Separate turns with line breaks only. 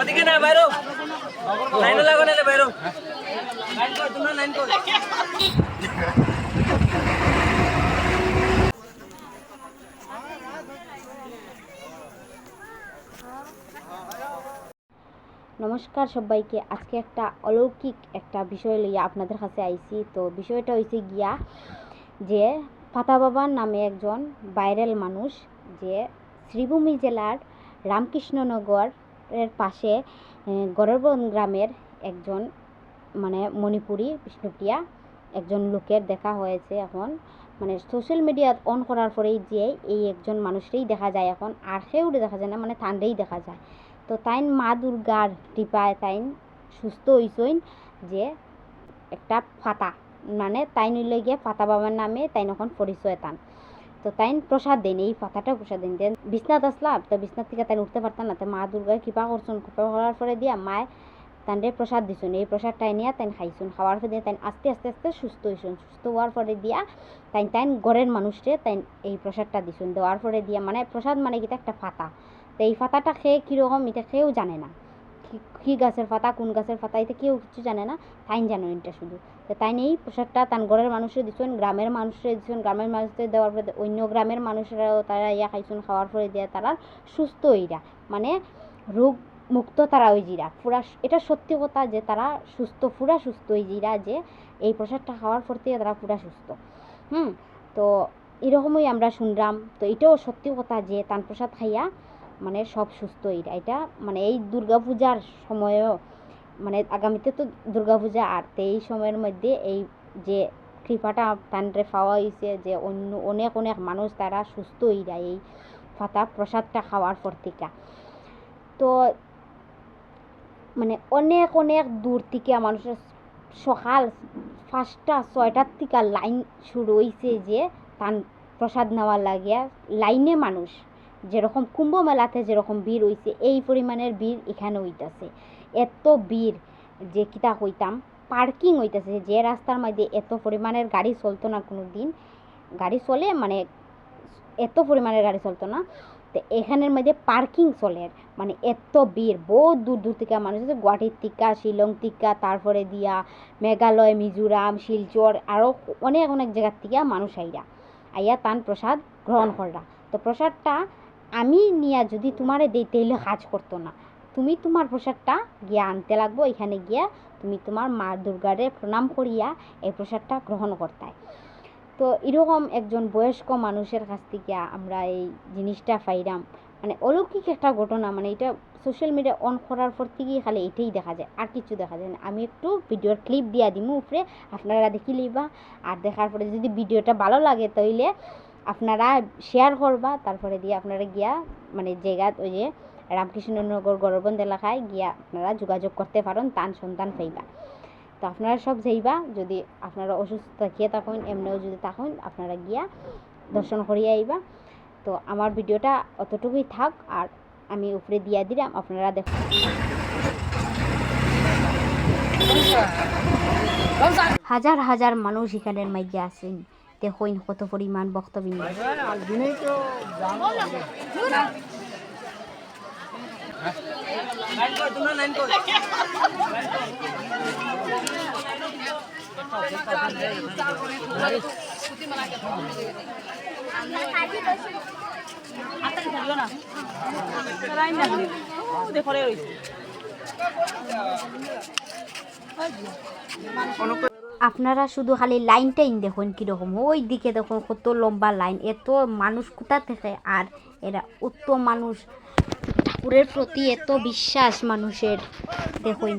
ওদিকে না, বাইরো। লাগো না বাইরো।
নমস্কার সবাইকে। আজকে একটা অলৌকিক একটা বিষয় লইয়া আপনাদের কাছে আইছি। তো বিষয়টা হয়েছে গিয়া যে ফাতা বাবার নামে একজন ভাইরাল মানুষ যে শ্রীভূমি জেলার রামকৃষ্ণনগরের পাশে গরবন গ্রামের একজন মানে মণিপুরি বিষ্ণুপ্রিয়া একজন লোকের দেখা হয়েছে এখন। মানে সোশ্যাল মিডিয়া অন করার পরেই যে এই একজন মানুষকেই দেখা যায় এখন। আর সেও দেখা যায় না মানে তান্ডেই দেখা যায়। তো তাইন মা দুর্গার কৃপায় তাইন সুস্থ হইসইন যে একটা ফাতা। মানে তাইন হইলে গিয়ে ফাতা বাবার নামে তাইন এখন পরিচয় তান। তো তাইন প্রসাদ দেন এই পাতাটা প্রসাদ দেন দেন বিছনাথ আসলাম, তো বিছনাথ থেকে তাইন উঠতে পারতাম না, তো মা দুর্গার কৃপা করছেন কৃপা করার পরে দিয়া মায় তানরে প্রসাদ দিছুন এই প্রসাদটাই নিয়ে তাইন খাইছুন খাওয়ার পরে তাইন আস্তে আস্তে আস্তে সুস্থ হইছুন সুস্থ হওয়ার পরে দিয়া তাই তাইন ঘরের মানুষরে তাইন এই প্রসাদটা দিছুন দেওয়ার পরে দিয়া মানে প্রসাদ মানে কিটা একটা ফাতা তো এই পাতাটা খেয়ে কীরকম, এটা কেউ জানে না। কি- গাছের পাতা, কোন গাছের পাতা এটা কেউ কিছু জানে না। তাইন জানো এটা শুধু। তো তাই এই প্রসাদটা তান ঘরের মানুষের দিচ্ছেন গ্রামের মানুষের দিচ্ছেন গ্রামের মানুষদের দেওয়ার পরে অন্য গ্রামের মানুষেরাও তারা ইয়া খাইছেন, খাওয়ার পরে দিয়ে তারা সুস্থ হইরা। মানে রোগ মুক্ত তারা ওই জিরা। পুরা এটা সত্যি কথা যে তারা সুস্থ, পুরা সুস্থ হয়ে জিরা যে এই প্রসাদটা খাওয়ার পর থেকে তারা পুরা সুস্থ। হুম? তো এরকমই আমরা শুনলাম তো এটাও সত্যি কথা যে তান প্রসাদ খাইয়া মানে সব সুস্থ এটা এটা মানে এই দুর্গাপূজার সময়ও মানে আগামীতে তো দুর্গাপূজা আর এই সময়ের মধ্যে এই যে কৃপাটা তান্ডে পাওয়া হয়েছে যে অন্য অনেক অনেক মানুষ তারা সুস্থ যায় এই ফাতা প্রসাদটা খাওয়ার পর থেকে। তো মানে অনেক অনেক দূর থেকে মানুষের সকাল পাঁচটা ছয়টার থেকে লাইন শুরু হয়েছে যে তান প্রসাদ নেওয়ার লাগিয়া লাইনে মানুষ যেরকম কুম্ভ মেলাতে যেরকম ভিড় হইছে, এই পরিমাণের ভিড় এখানে হইতাছে। এত ভিড় যে কিতা কইতাম পার্কিং হইতাছে যে রাস্তার মধ্যে এত পরিমাণের গাড়ি চলতো না কোনো দিন গাড়ি চলে মানে এত পরিমাণের গাড়ি চলতো না, তো এখানের মধ্যে পার্কিং চলে। মানে এত ভিড়, বহুত দূর দূর থেকে মানুষ আছে গুয়াহাটির টিকা শিলং টিকা তারপরে দিয়া মেঘালয়, মিজোরাম, শিলচর আরও অনেক অনেক জায়গার থেকে মানুষ আইরা। আইয়া তান প্রসাদ গ্রহণ কররা। তো প্রসাদটা আমি নিয়া যদি তোমারে দেই, তাইলে কাজ করতো না। তুমি তোমার প্রসাদটা গিয়া আনতে লাগবো, এখানে গিয়া তুমি তোমার মা দুর্গারে প্রণাম করিয়া এই প্রসাদটা গ্রহণ করতায় তো এরকম একজন বয়স্ক মানুষের কাছ থেকে আমরা এই জিনিসটা পাইরাম। মানে অলৌকিক একটা ঘটনা মানে এটা সোশ্যাল মিডিয়া অন করার পর থেকেই খালি এটাই দেখা যায়, আর কিছু দেখা যায় না। আমি একটু ভিডিওর ক্লিপ দিয়া দিমু উপরে, আপনারা দেখি লইবা। আর দেখার পরে যদি ভিডিওটা ভালো লাগে, তাইলে আপনারা শেয়ার করবা, তারপরে দিয়ে আপনারা গিয়া মানে জায়গাত ওই যে রামকৃষ্ণনগর গরবন্দ এলাকায় গিয়া আপনারা যোগাযোগ করতে পারেন তান সন্তান পাইবা। তো আপনারা সব যাইবা, যদি আপনারা অসুস্থ থাকিয়ে থাকুন, এমনিও যদি থাকুন, আপনারা গিয়া দর্শন করিয়া আইবা। তো আমার ভিডিওটা অতটুকুই থাক, আর আমি উপরে দিয়া দিলাম, আপনারা দেখুন। হাজার হাজার মানুষ এখানের মাঝে আছেন। দেখুন কত পরিমাণ বক্তব্য
লাইন
আপনারা শুধু খালি লাইনটাই দেখুন কীরকম। ওই দিকে দেখুন কত লম্বা লাইন। এত মানুষ কোথা থেকে? আর এরা অত মানুষ। ঠাকুরের প্রতি এত বিশ্বাস মানুষের। দেখুন।